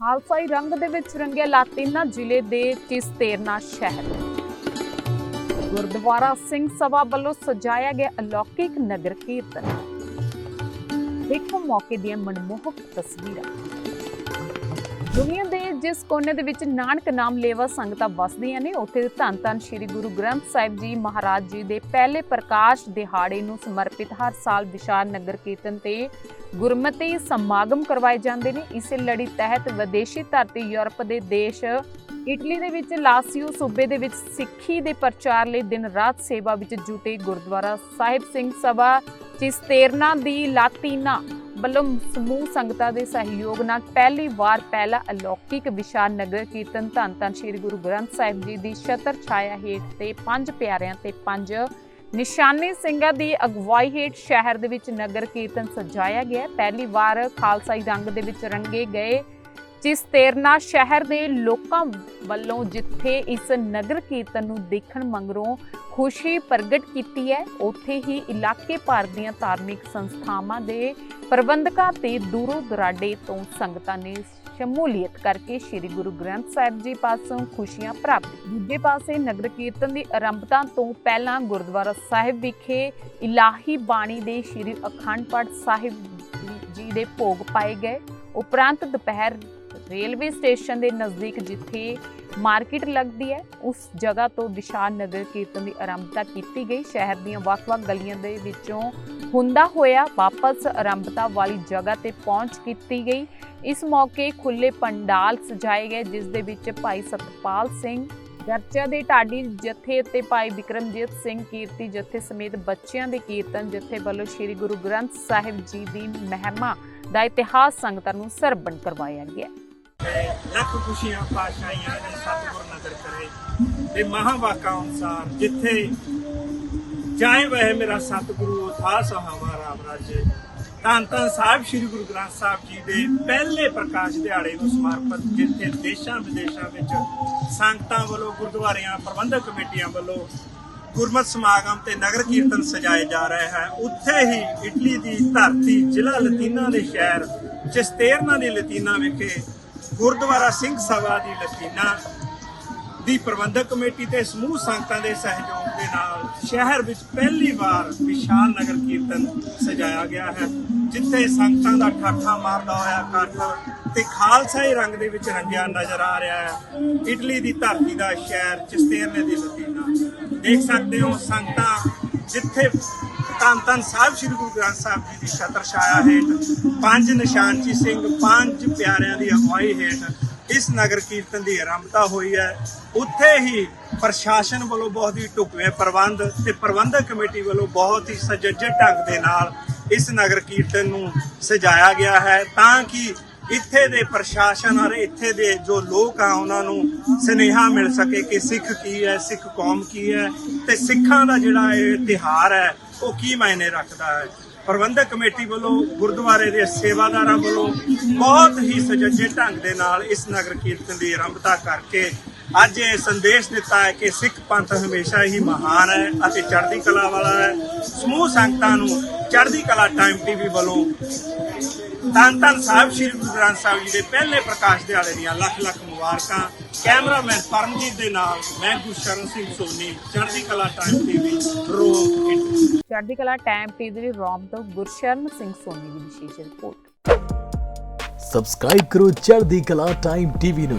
ਹਾਲਸਾਈ ਰੰਗ ਦੇ ਵਿੱਚ ਰੰਗਿਆ ਲਾਤੀਨਾ ਜ਼ਿਲ੍ਹੇ ਦੇ ਚਿਸਤੇਰਨਾ ਸ਼ਹਿਰ। ਗੁਰਦੁਆਰਾ ਸਿੰਘ ਸਭਾ ਵੱਲੋਂ ਸਜਾਇਆ ਗਿਆ ਅਲੌਕਿਕ ਨਗਰ ਕੀਰਤਨ। ਦੇਖੋ ਮੌਕੇ ਦੀਆਂ ਮਨਮੋਹਕ ਤਸਵੀਰਾਂ। ਦੁਨੀਆ ਦੇ ਜਿਸ ਕੋਨੇ ਦੇ ਵਿੱਚ ਨਾਨਕ ਨਾਮ ਲੇਵਾ ਸੰਗਤਾਂ ਵਸਦੀਆਂ ਨੇ, ਉੱਥੇ ਧੰਨ ਧੰਨ ਸ੍ਰੀ ਗੁਰੂ ਗ੍ਰੰਥ ਸਾਹਿਬ ਜੀ ਮਹਾਰਾਜ ਜੀ ਦੇ ਪਹਿਲੇ ਪ੍ਰਕਾਸ਼ ਦਿਹਾੜੇ ਨੂੰ ਸਮਰਪਿਤ ਹਰ ਸਾਲ ਵਿਸ਼ਾਲ ਨਗਰ ਕੀਰਤਨ ਤੇ ਗੁਰਮਤਿ ਸਮਾਗਮ ਕਰਵਾਏ ਜਾਂਦੇ ਨੇ। ਇਸੇ ਲੜੀ ਤਹਿਤ ਵਿਦੇਸ਼ੀ ਧਰਤੀ ਯੂਰਪ ਦੇ ਦੇਸ਼, ਇਟਲੀ ਦੇ ਵਿੱਚ, ਲਾਸੀਓ ਸੂਬੇ ਦੇ ਵਿੱਚ, ਸਿੱਖੀ ਦੇ ਪ੍ਰਚਾਰ ਲਈ ਦਿਨ ਰਾਤ ਸੇਵਾ ਵਿੱਚ ਜੁਟੇ ਗੁਰਦੁਆਰਾ ਸਾਹਿਬ ਸਿੰਘ ਸਭਾ ਚਿਸਤੇਰਨਾ ਦੀ ਲਾਤੀਨਾ ਵੱਲੋਂ ਸਮੂਹ ਸੰਗਤਾਂ ਦੇ ਸਹਿਯੋਗ ਨਾਲ ਪਹਿਲੀ ਵਾਰ ਪਹਿਲਾ ਅਲੌਕਿਕ ਵਿਸ਼ਾਲ ਨਗਰ ਕੀਰਤਨ ਧੰਨ ਧੰਨ ਸ੍ਰੀ ਗੁਰੂ ਗ੍ਰੰਥ ਸਾਹਿਬ ਜੀ ਦੀ ਛਤਰ ਛਾਇਆ ਹੇਠ ਤੇ ਪੰਜ ਪਿਆਰਿਆਂ ਤੇ ਪੰਜ ਨਿਸ਼ਾਨੇ ਸਿੰਘਾਂ ਦੀ ਅਗਵਾਈ ਹੇਠ ਸ਼ਹਿਰ ਦੇ ਵਿੱਚ ਨਗਰ ਕੀਰਤਨ ਸਜਾਇਆ ਗਿਆ ਪਹਿਲੀ ਵਾਰ ਖਾਲਸਾਈ ਰੰਗ ਦੇ ਵਿੱਚ ਰੰਗੇ ਗਏ, ਜਿਸ ਤੇਰਨਾ ਸ਼ਹਿਰ ਦੇ ਲੋਕਾਂ ਵੱਲੋਂ ਜਿੱਥੇ ਇਸ ਨਗਰ ਕੀਰਤਨ ਨੂੰ ਦੇਖਣ ਮੰਗਰੋਂ ਖੁਸ਼ੀ ਪ੍ਰਗਟ ਕੀਤੀ ਹੈ, ਉੱਥੇ ਹੀ ਇਲਾਕੇ ਭਰ ਦੀਆਂ ਧਾਰਮਿਕ ਸੰਸਥਾਵਾਂ ਦੇ ਪ੍ਰਬੰਧਕਾਂ ਤੇ ਦੂਰੋਂ ਦਰਾਡੇ ਤੋਂ ਸੰਗਤਾਂ ਨੇ ਸ਼ਮੂਲੀਅਤ ਕਰਕੇ ਸ੍ਰੀ ਗੁਰੂ ਗ੍ਰੰਥ ਸਾਹਿਬ ਜੀ ਪਾਸੋਂ ਖੁਸ਼ੀਆਂ ਪ੍ਰਾਪਤ। ਦੂਜੇ ਪਾਸੇ ਨਗਰ ਕੀਰਤਨ ਦੀ ਆਰੰਭਤਾ ਤੋਂ ਪਹਿਲਾਂ ਗੁਰਦੁਆਰਾ ਸਾਹਿਬ ਵਿਖੇ ਇਲਾਹੀ ਬਾਣੀ ਦੇ ਸ੍ਰੀ ਅਖੰਡ ਪਾਠ ਸਾਹਿਬ ਜੀ ਦੇ ਭੋਗ ਪਾਏ ਗਏ। ਉਪਰੰਤ ਦੁਪਹਿਰ ਰੇਲਵੇ ਸਟੇਸ਼ਨ ਦੇ ਨਜ਼ਦੀਕ ਜਿੱਥੇ ਮਾਰਕੀਟ ਲੱਗਦੀ ਹੈ, ਉਸ ਜਗ੍ਹਾ ਤੋਂ ਵਿਸ਼ਾਲ ਨਗਰ ਕੀਰਤਨ ਦੀ ਆਰੰਭਤਾ ਕੀਤੀ ਗਈ। ਸ਼ਹਿਰ ਦੀਆਂ ਵੱਖ-ਵੱਖ ਗਲੀਆਂ ਦੇ ਵਿੱਚੋਂ ਹੁੰਦਾ ਹੋਇਆ ਵਾਪਸ ਆਰੰਭਤਾ ਵਾਲੀ ਜਗ੍ਹਾ ਤੇ ਪਹੁੰਚ ਕੀਤੀ ਗਈ। ਇਸ ਮੌਕੇ ਖੁੱਲੇ ਪੰਡਾਲ ਸਜਾਏ ਗਏ, ਜਿਸ ਦੇ ਵਿੱਚ ਭਾਈ ਸਤਪਾਲ ਸਿੰਘ ਗਰਚਾ ਦੇ ਢਾਡੀ ਜਥੇ ਅਤੇ ਭਾਈ ਵਿਕਰਮਜੀਤ ਸਿੰਘ ਕੀਰਤੀ ਜਥੇ ਸਮੇਤ ਬੱਚਿਆਂ ਦੇ ਕੀਰਤਨ ਜਥੇ ਵੱਲੋਂ ਸ੍ਰੀ ਗੁਰੂ ਗ੍ਰੰਥ ਸਾਹਿਬ ਜੀ ਦੀ ਮਹਿਮਾ ਦਾ ਇਤਿਹਾਸ ਸੰਗਤਾਂ ਨੂੰ ਸਰਵਣ ਕਰਵਾਇਆ ਗਿਆ। ਲੱਖ ਖੁਸ਼ੀਆਂ, ਪਾਸ਼ਾਈਆਂ ਨੇ ਸਤਿਗੁਰ ਨਗਰ ਕਰੇ ਤੇ ਮਹਾਵਾਕਾ ਅਨੁਸਾਰ ਜਿੱਥੇ ਜਾਏ ਵਹਿ ਮੇਰਾ ਸਤਿਗੁਰੂ ਉਥਾ ਸਹਾਵਾ ਰਾਮ ਰਾਜੇ। ਧੰਨ ਧੰਨ ਸਾਹਿਬ ਸ੍ਰੀ ਗੁਰੂ ਗ੍ਰੰਥ ਸਾਹਿਬ ਜੀ ਦੇ ਪਹਿਲੇ ਪ੍ਰਕਾਸ਼ ਦਿਹਾੜੇ ਨੂੰ ਸਮਰਪਿਤ, ਜਿੱਥੇ ਦੇਸ਼ਾਂ ਵਿਦੇਸ਼ਾਂ ਵਿੱਚ ਸੰਗਤਾਂ ਵੱਲੋਂ ਗੁਰਦੁਆਰਿਆਂ, ਪ੍ਰਬੰਧਕ ਕਮੇਟੀਆਂ ਵੱਲੋਂ ਗੁਰਮਤ ਸਮਾਗਮ ਤੇ ਨਗਰ ਕੀਰਤਨ ਸਜਾਏ ਜਾ ਰਹੇ ਹੈ ਉੱਥੇ ਹੀ ਇਟਲੀ ਦੀ ਧਰਤੀ ਜ਼ਿਲ੍ਹਾ ਲਤੀਨਾ ਦੇ ਸ਼ਹਿਰ ਚਿਸਤੇਰਨਾ ਦੀ ਲਤੀਨਾ ਵਿਖੇ ਗੁਰਦੁਆਰਾ ਸਿੰਘ ਸਭਾ ਦੀ ਲਤੀਨਾ ਦੀ ਪ੍ਰਬੰਧਕ ਕਮੇਟੀ ਤੇ ਸਮੂਹ ਸੰਗਤਾਂ ਦੇ ਸਹਿਯੋਗ ਦੇ ਨਾਲ ਸ਼ਹਿਰ ਵਿੱਚ ਪਹਿਲੀ ਵਾਰ ਵਿਸ਼ਾਲ ਨਗਰ ਕੀਰਤਨ ਸਜਾਇਆ ਗਿਆ ਹੈ। ਜਿੱਥੇ ਸੰਗਤਾਂ ਦਾ ਠਾਠਾ ਮਾਰਦਾ ਹੋਇਆ ਇਕੱਠ ਤੇ ਖਾਲਸਾਈ ਰੰਗ ਦੇ ਵਿੱਚ ਰੰਗਿਆ ਨਜ਼ਰ ਆ ਰਿਹਾ ਹੈ। ਇਟਲੀ ਦੀ ਧਰਤੀ ਦਾ ਸ਼ਹਿਰ ਚਿਸਤੇਰਨੇ ਦੀ ਲਤੀਨਾ ਦੇਖ ਸਕਦੇ ਹੋ ਸੰਗਤਾਂ ਜਿੱਥੇ ਧੰਨ ਧੰਨ ਸਾਹਿਬ ਸ੍ਰੀ ਗੁਰੂ ਗ੍ਰੰਥ ਸਾਹਿਬ ਜੀ ਦੀ ਛਤਰ ਛਾਇਆ ਹੇਠ, ਪੰਜ ਨਿਸ਼ਾਨਚੀ ਸਿੰਘ, ਪੰਜ ਪਿਆਰਿਆਂ ਦੀ ਅਗਵਾਈ ਹੇਠ ਇਸ ਨਗਰ ਕੀਰਤਨ ਦੀ ਆਰੰਭਤਾ ਹੋਈ ਹੈ। ਉੱਥੇ ਹੀ ਪ੍ਰਸ਼ਾਸਨ ਵੱਲੋਂ ਬਹੁਤ ਹੀ ਢੁਕਵੇਂ ਪ੍ਰਬੰਧ ਤੇ ਪ੍ਰਬੰਧਕ ਕਮੇਟੀ ਵੱਲੋਂ ਬਹੁਤ ਹੀ ਸੁਚੱਜੇ ਢੰਗ ਦੇ ਨਾਲ ਇਸ ਨਗਰ ਕੀਰਤਨ ਨੂੰ ਸਜਾਇਆ ਗਿਆ ਹੈ ਤਾਂ ਕਿ ਇੱਥੇ ਦੇ ਪ੍ਰਸ਼ਾਸਨ ਔਰ ਇੱਥੇ ਦੇ ਜੋ ਲੋਕ ਆ ਉਹਨਾਂ ਨੂੰ ਸਨੇਹਾ ਮਿਲ ਸਕੇ ਕਿ ਸਿੱਖ ਕੀ ਹੈ, ਸਿੱਖ ਕੌਮ ਕੀ ਹੈ ਤੇ ਸਿੱਖਾਂ ਦਾ ਜਿਹੜਾ ਇਹ ਤਿਹਾਰ ਹੈ, ਉਹ ਕੀ ਮਾਇਨੇ ਰੱਖਦਾ ਹੈ। ਪ੍ਰਬੰਧਕ ਕਮੇਟੀ ਵੱਲੋਂ, ਗੁਰਦੁਆਰੇ ਦੇ ਸੇਵਾਦਾਰਾਂ ਵੱਲੋਂ ਬਹੁਤ ਹੀ ਸੁਚੱਜੇ ਢੰਗ ਦੇ ਨਾਲ ਇਸ ਨਗਰ ਕੀਰਤਨ ਦੀ ਆਰੰਭਤਾ ਕਰਕੇ ਅੱਜ ਇਹ ਸੰਦੇਸ਼ ਦਿੱਤਾ ਹੈ ਕਿ ਸਿੱਖ ਪੰਥ ਹਮੇਸ਼ਾ ਹੀ ਮਹਾਨ ਹੈ ਅਤੇ ਚੜ੍ਹਦੀ ਕਲਾ ਵਾਲਾ ਹੈ। ਸਮੂਹ ਸੰਗਤਾਂ ਨੂੰ ਚੜ੍ਹਦੀ ਕਲਾ ਟਾਈਮ ਟੀਵੀ ਵੱਲੋਂ ਧੰਨ ਧੰਨ ਸਾਹਿਬ ਸ੍ਰੀ ਗੁਰੂ ਗ੍ਰੰਥ ਸਾਹਿਬ ਜੀ ਦੇ ਪਹਿਲੇ ਪ੍ਰਕਾਸ਼ ਦਿਹਾੜੇ ਦੀਆਂ ਲੱਖ ਲੱਖ ਮੁਬਾਰਕਾਂ। ਕੈਮਰਾਮੈਨ ਪਰਮਜੀਤ ਦੇ ਨਾਲ ਮੈਂ ਗੁਰਸ਼ਰਨ ਸਿੰਘ ਸੋਨੀ ਚੜ੍ਹਦੀ ਕਲਾ ਟਾਈਮ ਟੀਵੀ ਰੋਮ ਚੜ੍ਹਦੀ ਕਲਾ ਟਾਈਮ ਟੀਵੀ ਦੀ ਰੋਮ ਤੋਂ ਗੁਰਸ਼ਰਨ ਸਿੰਘ ਸੋਨੀ ਦੀ ਵਿਸ਼ੇਸ਼ ਰਿਪੋਰਟ। ਸਬਸਕ੍ਰਾਈਬ ਕਰੋ ਚੜ੍ਹਦੀ ਕਲਾ ਟਾਈਮ ਟੀਵੀ ਨੂੰ।